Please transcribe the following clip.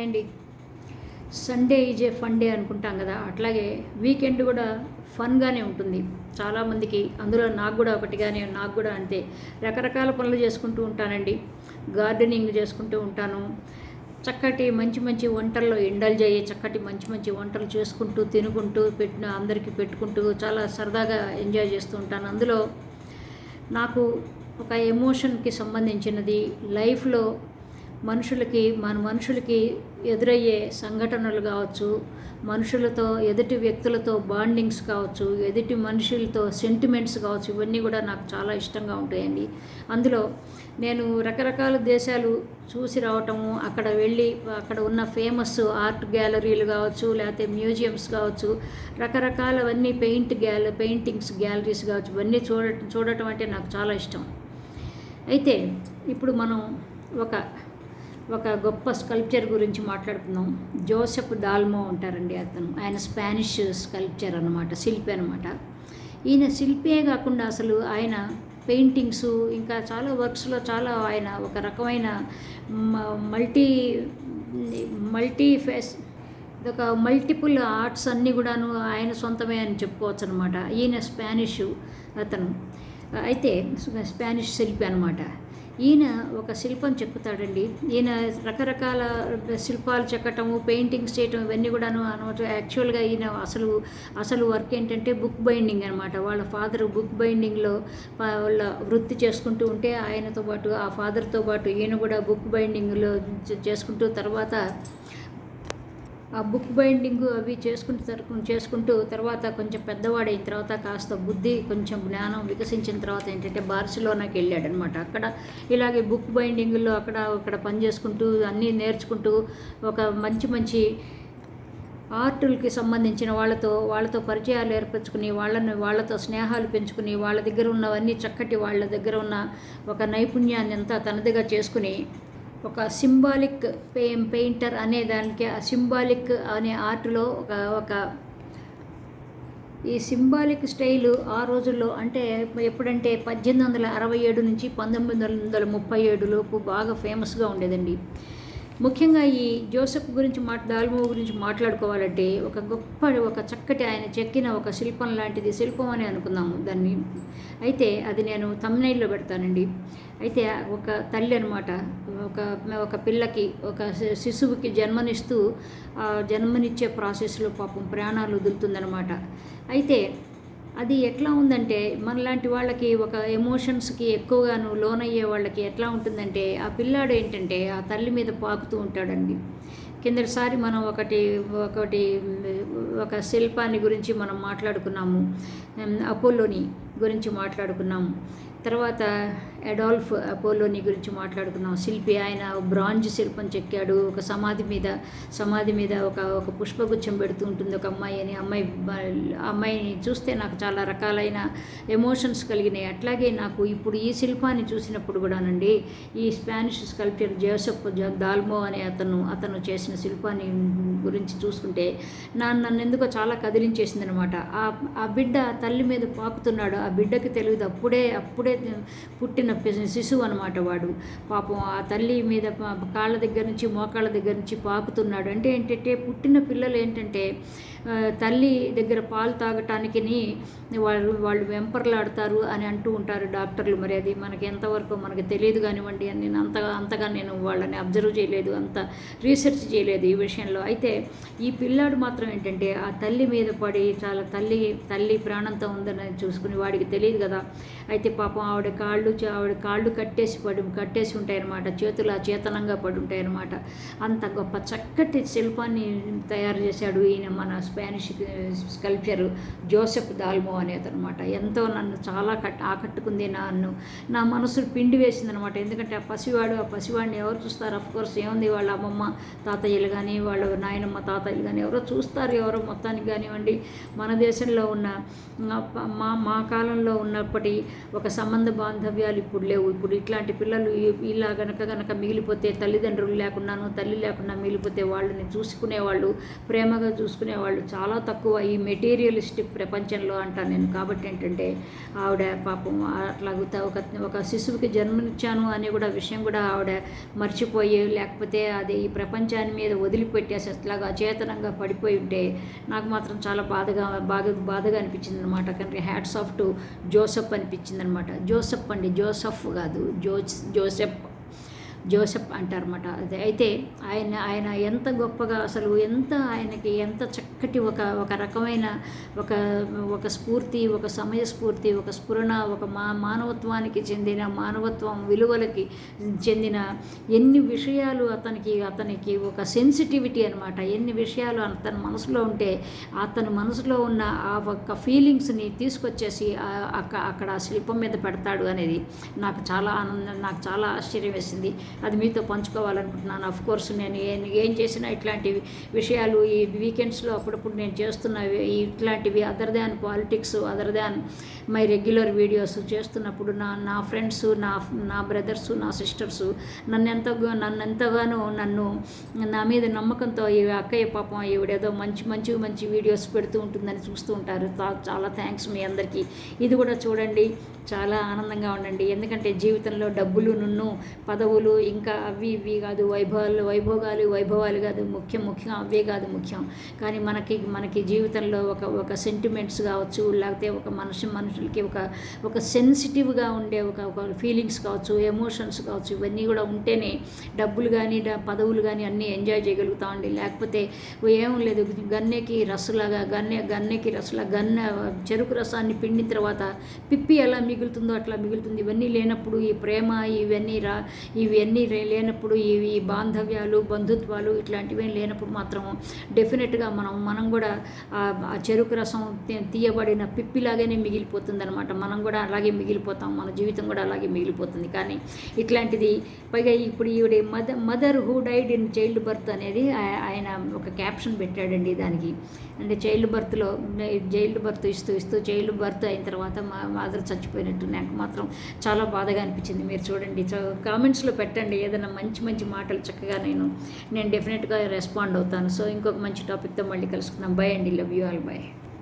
And Sunday is a fun day అనుకుంటాం కదా అట్లాగే వీకెండ్ కూడా ఫన్గానే ఉంటుంది. చాలామందికి అందులో నాకు కూడా ఒకటిగానే నాకు కూడా అంతే. రకరకాల పనులు చేసుకుంటూ ఉంటానండి. గార్డెనింగ్ చేసుకుంటూ ఉంటాను. చక్కటి మంచి మంచి వంటల్లో ఇండల్జ్ చేయి చక్కటి మంచి మంచి వంటలు చేసుకుంటూ తినుకుంటూ పెట్టిన అందరికీ పెట్టుకుంటూ చాలా సరదాగా ఎంజాయ్ చేస్తూ ఉంటాను. అందులో నాకు ఒక ఎమోషన్కి సంబంధించినది లైఫ్లో మనుషులకి మన మనుషులకి ఎదురయ్యే సంఘటనలు కావచ్చు మనుషులతో ఎదుటి వ్యక్తులతో బాండింగ్స్ కావచ్చు ఎదుటి మనుషులతో సెంటిమెంట్స్ కావచ్చు ఇవన్నీ కూడా నాకు చాలా ఇష్టంగా ఉంటాయండి. అందులో నేను రకరకాల దేశాలు చూసి రావటము అక్కడ వెళ్ళి అక్కడ ఉన్న ఫేమస్ ఆర్ట్ గ్యాలరీలు కావచ్చు లేకపోతే మ్యూజియంస్ కావచ్చు రకరకాలవన్నీ పెయింట్ గ్యాల పెయింటింగ్స్ గ్యాలరీస్ కావచ్చు ఇవన్నీ చూడటం చూడటం అంటే నాకు చాలా ఇష్టం. అయితే ఇప్పుడు మనం ఒక ఒక గొప్ప స్కల్ప్చర్ గురించి మాట్లాడుకుందాం. జోసెఫ్ దాల్మో ఉంటారండి అతను. ఆయన స్పానిష్ స్కల్ప్చర్ అనమాట శిల్పి అనమాట ఈయన శిల్పే కాకుండా అసలు ఆయన పెయింటింగ్స్ ఇంకా చాలా వర్క్స్లో చాలా ఆయన ఒక రకమైన మ- మల్టీ మల్టీ ఫేస్ ఇదొక మల్టిపుల్ ఆర్ట్స్ అన్నీ కూడాను ఆయన సొంతమే అని చెప్పుకోవచ్చు అనమాట ఈయన స్పానిష్ అతను. అయితే స్పానిష్ శిల్పి అనమాట ఈయన ఒక శిల్పం చెక్కుతాడండి. ఈయన రకరకాల శిల్పాలు చెక్కటము పెయింటింగ్స్ చేయటం ఇవన్నీ కూడా అనమాట. యాక్చువల్గా ఈయన అసలు అసలు వర్క్ ఏంటంటే బుక్ బైండింగ్ అనమాట వాళ్ళ ఫాదర్ బుక్ బైండింగ్లో వాళ్ళ వృత్తి చేసుకుంటూ ఉంటే ఆయనతో పాటు ఆ ఫాదర్తో పాటు ఈయన కూడా బుక్ బైండింగ్లో చేసుకుంటూ తర్వాత ఆ బుక్ బైండింగ్ అవి చేసుకుంటూ చేసుకుంటూ తర్వాత కొంచెం పెద్దవాడైన తర్వాత కాస్త బుద్ధి కొంచెం జ్ఞానం వికసించిన తర్వాత ఏంటంటే బార్సిలోనాకి వెళ్ళాడు అనమాట అక్కడ ఇలాగే బుక్ బైండింగ్లో అక్కడ అక్కడ పని చేసుకుంటూ అన్నీ నేర్చుకుంటూ ఒక మంచి మంచి ఆర్టులకి సంబంధించిన వాళ్ళతో వాళ్ళతో పరిచయాలు ఏర్పరచుకుని వాళ్ళని వాళ్ళతో స్నేహాలు పెంచుకుని వాళ్ళ దగ్గర ఉన్నవన్నీ చక్కటి వాళ్ళ దగ్గర ఉన్న ఒక నైపుణ్యాన్ని అంతా తనదిగా చేసుకుని ఒక సింబాలిక్ పే పెయింటర్ అనే దానికి ఆ సింబాలిక్ అనే ఆర్ట్లో ఒక ఒక ఈ సింబాలిక్ స్టైలు ఆ రోజుల్లో అంటే ఎప్పుడంటే పద్దెనిమిది వందల అరవై ఏడు నుంచి పంతొమ్మిది వందల ముప్పై ఏడు లోపు బాగా ఫేమస్గా ఉండేదండి. ముఖ్యంగా ఈ జోసెఫ్ గురించి మా దాల్మో గురించి మాట్లాడుకోవాలంటే ఒక గొప్ప ఒక చక్కటి ఆయన చెక్కిన ఒక శిల్పం లాంటిది శిల్పం అని అనుకున్నాము దాన్ని. అయితే అది నేను తమ్నైల్లో పెడతానండి. అయితే ఒక తల్లి అనమాట ఒక ఒక పిల్లకి ఒక శిశువుకి జన్మనిస్తూ జన్మనిచ్చే ప్రాసెస్లో పాపం ప్రాణాలు వదులుతుందనమాట అయితే అది ఎట్లా ఉందంటే మనలాంటి వాళ్ళకి ఒక ఎమోషన్స్కి ఎక్కువగాను లోనయ్యే వాళ్ళకి ఎట్లా ఉంటుందంటే ఆ పిల్లాడు ఏంటంటే ఆ తల్లి మీద పాకుతూ ఉంటాడండి. కిందటిసారి మనం ఒకటి ఒకటి ఒక శిల్పాన్ని గురించి మనం మాట్లాడుకున్నాము అపోలోని గురించి మాట్లాడుకున్నాము. తర్వాత అడాల్ఫ్ అపోలోని గురించి మాట్లాడుకున్నాం. శిల్పి ఆయన బ్రాంజ్ శిల్పం చెక్కాడు. ఒక సమాధి మీద సమాధి మీద ఒక ఒక పుష్పగుచ్చం పెడుతూ ఉంటుంది ఒక అమ్మాయి అని. అమ్మాయి అమ్మాయిని చూస్తే నాకు చాలా రకాలైన ఎమోషన్స్ కలిగినాయి. అట్లాగే నాకు ఇప్పుడు ఈ శిల్పాన్ని చూసినప్పుడు కూడానండి ఈ స్పానిష్ స్కల్ప్చర్ జోసెఫ్ దాల్మో అనే అతను అతను చేసిన శిల్పాన్ని గురించి చూసుకుంటే నా నన్ను ఎందుకో చాలా కదిలించేసింది అనమాట ఆ ఆ బిడ్డ తల్లి మీద పాకుతున్నాడు. ఆ బిడ్డకి తెలియదు. అప్పుడే అప్పుడే పుట్టిన శిశువు అనమాట వాడు. పాపం ఆ తల్లి మీద పా- కాళ్ళ దగ్గర నుంచి మోకాళ్ళ దగ్గర నుంచి పాకుతున్నాడు. అంటే ఏంటంటే పుట్టిన పిల్లలు ఏంటంటే తల్లి దగ్గర పాలు తాగటానికి వాళ్ళు వాళ్ళు వెంపర్లాడతారు అని అంటూ ఉంటారు డాక్టర్లు. మరి అది మనకి ఎంతవరకు మనకి తెలియదు కానివ్వండి అని నేను అంతగా అంతగా నేను వాళ్ళని అబ్జర్వ్ చేయలేదు అంత రీసెర్చ్ చేయలేదు ఈ విషయంలో. అయితే ఈ పిల్లాడు మాత్రం ఏంటంటే ఆ తల్లి మీద పడి చాలా తల్లి తల్లి ప్రాణంతో ఉందని చూసుకుని వాడికి తెలియదు కదా. అయితే పాపం ఆవిడ కాళ్ళు ఆవిడ కాళ్ళు కట్టేసి పడి కట్టేసి ఉంటాయన్నమాట. చేతులు చేతనంగా పడి ఉంటాయన్నమాట. అంత గొప్ప చక్కటి శిల్పాన్ని తయారు చేశాడు ఈయన మన స్పానిష్ స్కల్ప్చర్ జోసెఫ్ దాల్మో అనేది అనమాట ఎంతో నన్ను చాలా కట్ ఆకట్టుకుంది నన్ను. నా మనసు పిండి వేసిందనమాట ఎందుకంటే ఆ పసివాడు ఆ పసివాడిని ఎవరు చూస్తారు? అఫ్ కోర్స్ ఏముంది? వాళ్ళ అమ్మమ్మ తాతయ్యలు కానీ వాళ్ళ నాయనమ్మ తాతయ్యలు కానీ ఎవరో చూస్తారు ఎవరో మొత్తానికి కానివ్వండి. మన దేశంలో ఉన్న మా మా కాలంలో ఉన్నప్పటి ఒక సమ సంబంధ బాంధవ్యాలు ఇప్పుడు లేవు. ఇప్పుడు ఇట్లాంటి పిల్లలు ఇలా గనక గనక మిగిలిపోతే తల్లిదండ్రులు లేకున్నాను తల్లి లేకుండా మిగిలిపోతే వాళ్ళని చూసుకునేవాళ్ళు ప్రేమగా చూసుకునేవాళ్ళు చాలా తక్కువ ఈ మెటీరియలిస్టిక్ ప్రపంచంలో అంటాను నేను. కాబట్టి ఏంటంటే ఆవిడ పాపం అట్లా ఒక ఒక శిశువుకి జన్మనిచ్చాను అనే కూడా విషయం కూడా ఆవిడ మర్చిపోయి లేకపోతే అది ఈ ప్రపంచాన్ని మీద వదిలిపెట్టేసి అట్లాగా అచేతనంగా పడిపోయి ఉంటే నాకు మాత్రం చాలా బాధగా బాగా బాధగా అనిపించింది అనమాట కానీ హ్యాట్స్ ఆఫ్ టు జోసఫ్ అనిపించింది అనమాట జోసెఫ్ అండి జోసెఫ్ కాదు జోస్ జోసెఫ్ జోసెఫ్ అంటారన్నమాట. అదే అయితే ఆయన ఆయన ఎంత గొప్పగా అసలు ఎంత ఆయనకి ఎంత చక్కటి ఒక ఒక రకమైన ఒక ఒక స్ఫూర్తి ఒక సమయ స్ఫూర్తి ఒక స్ఫురణ ఒక మా మానవత్వానికి చెందిన మానవత్వం విలువలకి చెందిన ఎన్ని విషయాలు అతనికి అతనికి ఒక సెన్సిటివిటీ అనమాట ఎన్ని విషయాలు అతని మనసులో ఉంటే అతని మనసులో ఉన్న ఆ ఒక్క ఫీలింగ్స్ని తీసుకొచ్చేసి అక్కడ అక్కడ ఆ శిల్పం మీద పెడతాడు అనేది నాకు చాలా ఆనందం నాకు చాలా ఆశ్చర్యం వేసింది. అది మీతో పంచుకోవాలనుకుంటున్నాను. అఫ్ కోర్స్ నేను ఏం ఏం చేసినా ఇట్లాంటి విషయాలు ఈ వీకెండ్స్లో అప్పుడప్పుడు నేను చేస్తున్నవి ఇట్లాంటివి other than politics other than my regular videos చేస్తున్నప్పుడు నా నా ఫ్రెండ్స్ నా నా బ్రదర్స్ నా సిస్టర్స్ నన్ను ఎంత నన్ను ఎంతగానో నన్ను నా మీద నమ్మకంతో ఈ అక్కయ్య పాపం ఈవిడేదో మంచి మంచి మంచి వీడియోస్ పెడుతూ ఉంటుందని చూస్తూ ఉంటారు. చాలా థ్యాంక్స్ మీ అందరికీ. ఇది కూడా చూడండి. చాలా ఆనందంగా ఉండండి. ఎందుకంటే జీవితంలో డబ్బులు నున్ను పదవులు ఇంకా అవి ఇవి కాదు వైభవాలు వైభోగాలు వైభవాలు కాదు ముఖ్యం ముఖ్యం అవే కాదు ముఖ్యం. కానీ మనకి మనకి జీవితంలో ఒక ఒక సెంటిమెంట్స్ కావచ్చు లేకపోతే ఒక మనిషి మనుషులకి ఒక ఒక సెన్సిటివ్గా ఉండే ఒక ఒక ఫీలింగ్స్ కావచ్చు ఎమోషన్స్ కావచ్చు ఇవన్నీ కూడా ఉంటేనే డబ్బులు కానీ పదవులు కానీ అన్నీ ఎంజాయ్ చేయగలుగుతామండి లేకపోతే ఏం లేదు గన్నెకి రసలాగా గన్నె గన్నెకి రసలా గన్నె చెరుకు రసాన్ని పిండిన తర్వాత పిప్పి ఎలా మిగులుతుందో అట్లా మిగులుతుంది. ఇవన్నీ లేనప్పుడు ఈ ప్రేమ ఇవన్నీ రా ఇవన్నీ ఇవన్నీ లేనప్పుడు ఈ బాంధవ్యాలు బంధుత్వాలు ఇట్లాంటివి లేనప్పుడు మాత్రం డెఫినెట్గా మనం మనం కూడా ఆ చెరుకు రసం తీయబడిన పిప్పిలాగానే మిగిలిపోతుంది అనమాట మనం కూడా అలాగే మిగిలిపోతాం. మన జీవితం కూడా అలాగే మిగిలిపోతుంది. కానీ ఇట్లాంటిది పైగా ఇప్పుడు ఈవిడ mother mother who died in child birth అనేది ఆయన ఒక క్యాప్షన్ పెట్టాడండి దానికి. అంటే చైల్డ్ బర్త్లో చైల్డ్ బర్త్ ఇస్తూ ఇస్తూ చైల్డ్ బర్త్ అయిన తర్వాత మా మదర్ చచ్చిపోయినట్టు నాకు మాత్రం చాలా బాధగా అనిపించింది. మీరు చూడండి. కామెంట్స్లో పెట్టండి ఏదైనా మంచి మంచి మాటలు చక్కగా నేను నేను డెఫినెట్గా రెస్పాండ్ అవుతాను. సో ఇంకొక మంచి టాపిక్తో మళ్ళీ కలుసుకుందాం. బై అండి. Love you all by